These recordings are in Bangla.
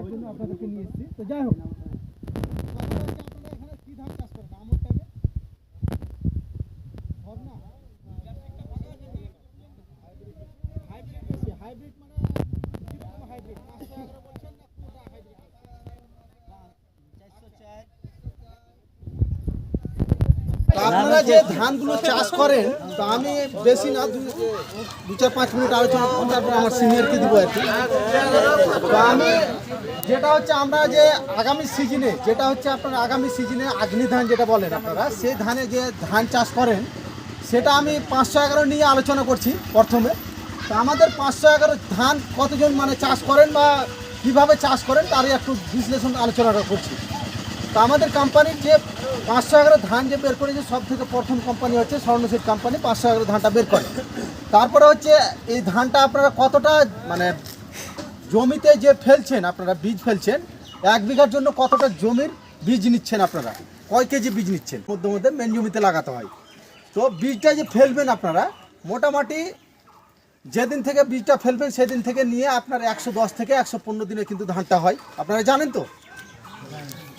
দেখানোর জন্য আপনাদেরকে নিয়ে এসেছি। তো যাই হোক। আপনারা এখানে ধান চাষ করেন আমন টাইপের ঝর্ণা হাইব্রিড বেশি হাইব্রিড মানে কীরকম হাইব্রিড পাঁচশো এগারো বলছেন না কোনটা হাইব্রিড তো আপনারা যে ধানগুলো চাষ করেন তো আমি বেশি না দু- দু চার পাঁচ মিনিট আলোচনা করব তারপর আমার সিনিয়রকে দিব আর কি। তো আমি যেটা হচ্ছে আমরা যে আগামী সিজনে যেটা হচ্ছে আপনার আগামী সিজনে আগ্নি ধান যেটা বলেন আপনারা, সেই ধানে যে ধান চাষ করেন, সেটা আমি পাঁচশো এগারো নিয়ে আলোচনা করছি প্রথমে। তো আমাদের পাঁচশো এগারো ধান কতজন মানে চাষ করেন বা কীভাবে চাষ করেন তারই একটু বিশ্লেষণ আলোচনাটা করছি। তো আমাদের কোম্পানির যে পাঁচশো এগারো ধান যে বের করেছে সব থেকে প্রথম কোম্পানি হচ্ছে স্বর্ণশীল কোম্পানি পাঁচশো এগারো ধানটা বের করে। তারপরে হচ্ছে এই ধানটা আপনারা কতটা মানে জমিতে যে ফেলছেন আপনারা, বীজ ফেলছেন, এক বিঘার জন্য কতটা জমির বীজ নিচ্ছেন আপনারা? কয় কেজি বীজ নিচ্ছেন? মধ্যে মধ্যে মেন জমিতে লাগাতে হয়। তো বীজটা যে ফেলবেন আপনারা, মোটামুটি যেদিন থেকে বীজটা ফেলবেন, সেদিন থেকে নিয়ে আপনার একশো দশ থেকে একশো পনেরো দিনে কিন্তু ধানটা হয়। আপনারা জানেন তো?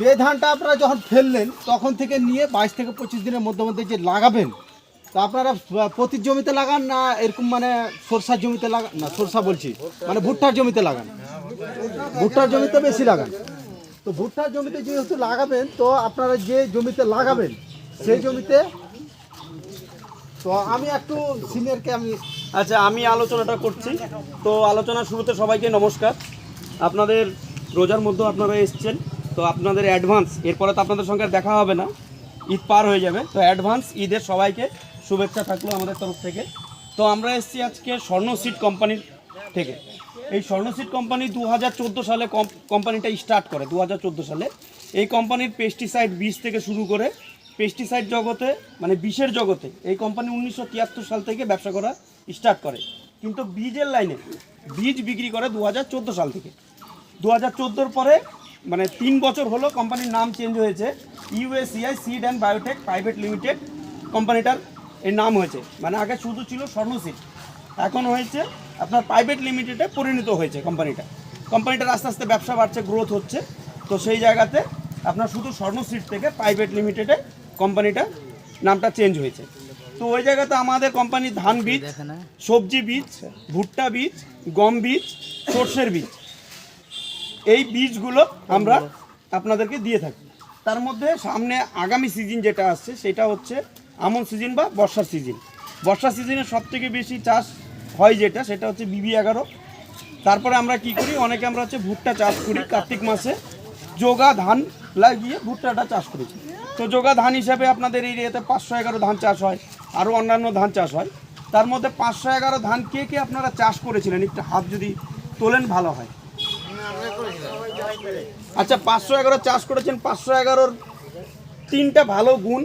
এই ধানটা আপনারা যখন ফেললেন, তখন থেকে নিয়ে বাইশ থেকে পঁচিশ দিনের মধ্যে মধ্যে যে লাগাবেন তো আপনারা প্রতি জমিতে লাগান না এরকম মানে সরষার জমিতে লাগান? না, সরষা বলছি। মানে ভুট্টার জমিতে লাগান। ভুট্টার জমিতে বেশি লাগান। তো ভুট্টার জমিতে যেহেতু লাগাবেন, তো আপনারা যে জমিতে লাগাবেন, সেই জমিতে তো আমি একটু সিনিয়রকে আমি আচ্ছা আমি আলোচনাটা করছি। তো আলোচনার শুরুতে সবাইকে নমস্কার। আপনাদের রোজার মধ্যে আপনারা এসছেন, তো আপনাদের অ্যাডভান্স এরপরে তো আপনাদের সঙ্গে দেখা হবে না, ঈদ পার হয়ে যাবে। তো অ্যাডভান্স ঈদের সবাইকে শুভেচ্ছা থাকল আমাদের তরফ থেকে। তো আমরা এসেছি আজকে স্বর্ণ সিড কোম্পানির থেকে। এই স্বর্ণ সিড কোম্পানি দু হাজার চোদ্দ সালে কম- কোম্পানিটা স্টার্ট করে দু হাজার চোদ্দ সালে। এই কোম্পানির পেস্টিসাইড বীজ থেকে শুরু করে পেস্টিসাইড জগতে মানে বিষের জগতে, এই কোম্পানি উনিশশো তিয়াত্তর সাল থেকে ব্যবসা করা স্টার্ট করে। কিন্তু বীজের লাইনে বীজ বিক্রি করে দু হাজার চোদ্দ সাল থেকে। দু হাজার পরে মানে তিন বছর হলো কোম্পানির নাম চেঞ্জ হয়েছে UACI seed and biotech private limited কোম্পানিটার এর নাম হয়েছে। মানে আগে শুধু ছিল স্বর্ণ সিড এখন হয়েছে আপনার প্রাইভেট লিমিটেডে পরিণত হয়েছে কোম্পানিটা কোম্পানিটার আস্তে আস্তে ব্যবসা বাড়ছে গ্রোথ হচ্ছে। তো সেই জায়গাতে আপনার শুধু স্বর্ণ সিড থেকে প্রাইভেট লিমিটেডে কোম্পানিটা নামটা চেঞ্জ হয়েছে। তো ওই জায়গাতে আমাদের কোম্পানির ধান বীজ সবজি বীজ ভুট্টা বীজ গম বীজ সর্ষের বীজ। এই বীজগুলো আমরা আপনাদেরকে দিয়ে থাকি। তার মধ্যে সামনে আগামী সিজন যেটা আসছে সেটা হচ্ছে আমন সিজন বা বর্ষার সিজন। বর্ষা সিজনে সব থেকে বেশি চাষ হয় যেটা, সেটা হচ্ছে বিবি এগারো। তারপরে আমরা কি করি, অনেকে আমরা হচ্ছে ভুট্টা চাষ করি কার্তিক মাসে। যোগা, ধান লাগিয়ে ভুট্টাটা চাষ করি। তো যোগা, ধান হিসাবে আপনাদের এরিয়াতে পাঁচশো এগারো ধান চাষ হয়, আরও অন্যান্য ধান চাষ হয়। তার মধ্যে পাঁচশো এগারো ধান কে কে আপনারা চাষ করেছিলেন, একটু হাত যদি তোলেন ভালো হয়। আচ্ছা পাঁচশো এগারো চাষ করেছেন, পাঁচশো এগারোর তিনটা ভালো গুণ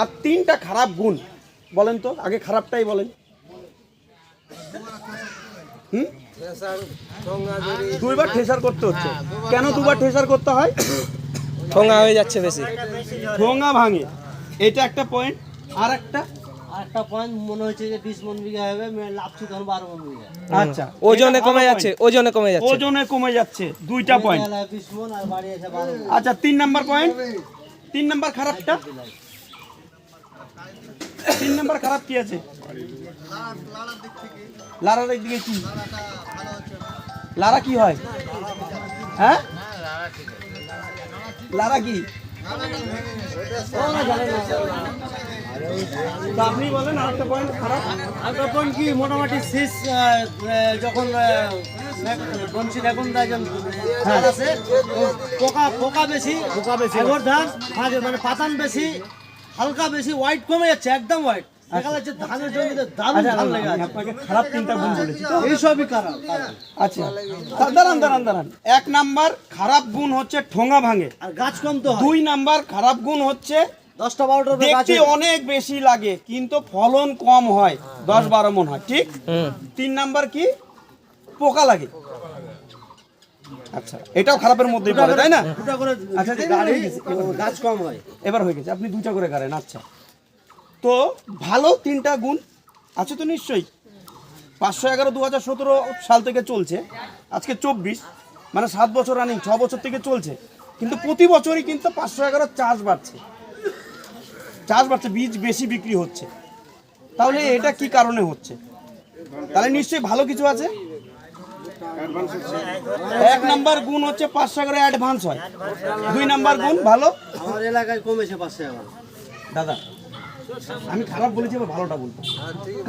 আর তিনটা খারাপ গুণ। বলেন তো আগে খারাপটাই বলেন। হুম? দুইবার ঠেসার করতে হচ্ছে। কেন দুবার ঠেসার করতে হয়? ঠোঙা হয়ে যাচ্ছে বেশি। ঠোঙা ভাঙে। এটা একটা পয়েন্ট আর একটা? আরেকটা পয়েন্ট মনে হচ্ছে যে বিশ মন বিঘা হবে লাভছি তখন বারো মন বিঘা। আচ্ছা। ওজনে কমে যাচ্ছে ওজনে কমে যাচ্ছে। ওজনে কমে যাচ্ছে। দুইটা পয়েন্ট বিশ মন আর বাড়ি এসে আচ্ছা তিন নাম্বার পয়েন্ট তিন নাম্বার খারাপটা? তিন নাম্বার খারাপ কি আছে? লারার দিক দিকে কি? লারা কি হয়? হ্যাঁ? লারা কি? আপনি বলেন আরেকটা পয়েন্ট খারাপ। আরেকটা পয়েন্ট কি? মোটামুটি শেষ যখন বঞ্চিত এখন যখন আছে পোকা পোকা বেশি পোকা বেশি। ধান মানে পাতান বেশি হালকা বেশি হোয়াইট কমে যাচ্ছে একদম হোয়াইট দেখা যাচ্ছে ধানের জমিতে দারুণ আচ্ছা, ধান লেগে আছে। আপনাকে খারাপ তিনটা গুণ বলেছি। এইসবই কারণ আচ্ছা দাঁড়ান দাঁড়ান দাঁড়ান। এক নাম্বার খারাপ গুণ হচ্ছে ঠোঙা ভাঙে। আর গাছ কম তো দুই নাম্বার খারাপ গুণ হচ্ছে দশটা বারোটা গাছ দেখতে অনেক বেশি লাগে কিন্তু ফলন কম হয় দশ বারো মন হয় ঠিক? তিন নাম্বার কি? পোকা লাগে। আচ্ছা এটাও খারাপের মধ্যেই পড়ে তাই না? আচ্ছা, এবার হয়ে গেছে, গাছ কম হয়। এবার হয়ে গেছে আপনি দুইটা করে গাড়েন আচ্ছা। তো ভালো তিনটা গুণ আছে তো নিশ্চয়ই। পাঁচশো এগারো দু হাজার সতেরো সাল থেকে চলছে আজকে চব্বিশ মানে সাত বছর রানিং ছ বছর থেকে চলছে। কিন্তু প্রতি বছরই কিন্তু পাঁচশো এগারো চাষ বাড়ছে। চাষ বাড়ছে বীজ বেশি বিক্রি হচ্ছে। তাহলে এটা কি কারণে হচ্ছে? তাহলে নিশ্চয়ই ভালো কিছু আছে? এক নাম্বার গুণ হচ্ছে পাঁচশো এগারো অ্যাডভান্স হয়। দুই নাম্বার গুণ ভালো? আমার এলাকায় কমেছে পাঁচশো দাদা আমি খারাপ বলেছি এবার ভালোটা বলব।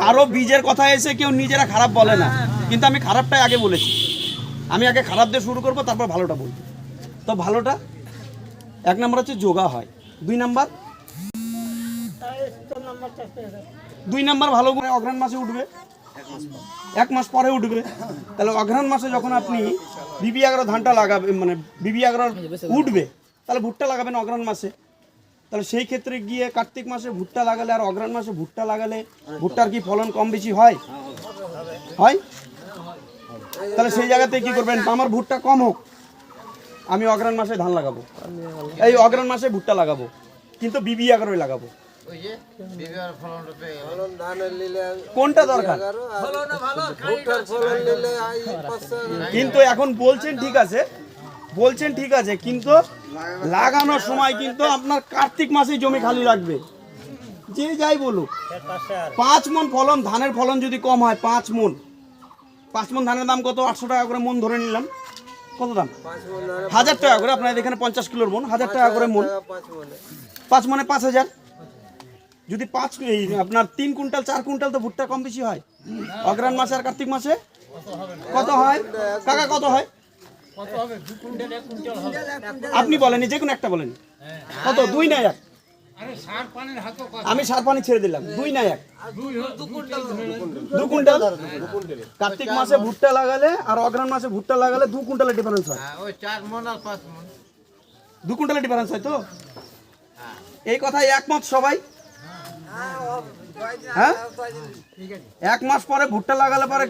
কারও বীজের কথা এসে কেউ নিজেরা খারাপ বলে না কিন্তু আমি খারাপটাই আগে বলেছি। আমি আগে খারাপ দিয়ে শুরু করব তারপর ভালোটা বলব। তো ভালোটা? এক নম্বর হচ্ছে যোগা হয়। দুই নাম্বার? দুই নাম্বার ভালো করে অঘ্রাণ মাসে উঠবে। এক মাস পরে উঠবে। তাহলে অঘ্রাণ মাসে যখন আপনি বিবি এগারো ধানটা লাগাবে মানে বিবি এগারো উঠবে, তাহলে ভুট্টা লাগাবেন অঘ্রাণ মাসে। তাহলে সেই ক্ষেত্রে গিয়ে কার্তিক মাসে ভুট্টা লাগালে আর অঘ্রাণ মাসে ভুট্টা লাগালে ভুট্টার কি ফলন কম বেশি হয়? হয়? তাহলে সেই জায়গাতে কি করবেন, আমার ভুট্টা কম হোক, আমি অঘ্রাণ মাসে ধান লাগাবো। এই অঘ্রাণ মাসে ভুট্টা লাগাবো, কিন্তু বিবি এগারোই লাগাবো। কোনটা দরকার? কিন্তু এখন বলছেন ঠিক আছে বলছেন ঠিক আছে কিন্তু লাগানোর সময় কিন্তু আপনার কার্তিক মাসে জমি খালি লাগবে। যে যাই বলুক পাঁচ মন ফলন ধানের ফলন যদি কম হয় পাঁচ মন। পাঁচ মন ধানের দাম কত? আটশো টাকা করে মন ধরে নিলাম। কত দাম? হাজার টাকা করে আপনার এখানে পঞ্চাশ কিলোর মন হাজার টাকা করে মন। পাঁচ মনে পাঁচ হাজার। যদি পাঁচ আপনার তিন কুইন্টাল, চার কুইন্টাল তো ভুট্টা কম বেশি হয়। অগ্রাণ মাসে আর কার্তিক মাসে? কত হয়? কাকা, কত হয়? আপনি বলেন যে কোনো একটা বলেন। কত? দুই না এক? আমি সার পানি ছেড়ে দিলাম। দুই না এক? দু কুইন্টাল? কার্তিক মাসে ভুট্টা লাগালে আর অগ্রাণ মাসে ভুট্টা লাগালে দু কুইন্টালের ডিফারেন্স হয়। দু কুইন্টালের ডিফারেন্স হয় তো? এই কথাই একমত সবাই? হ্যাঁ? এক মাস পরে ভুট্টা লাগালে পরে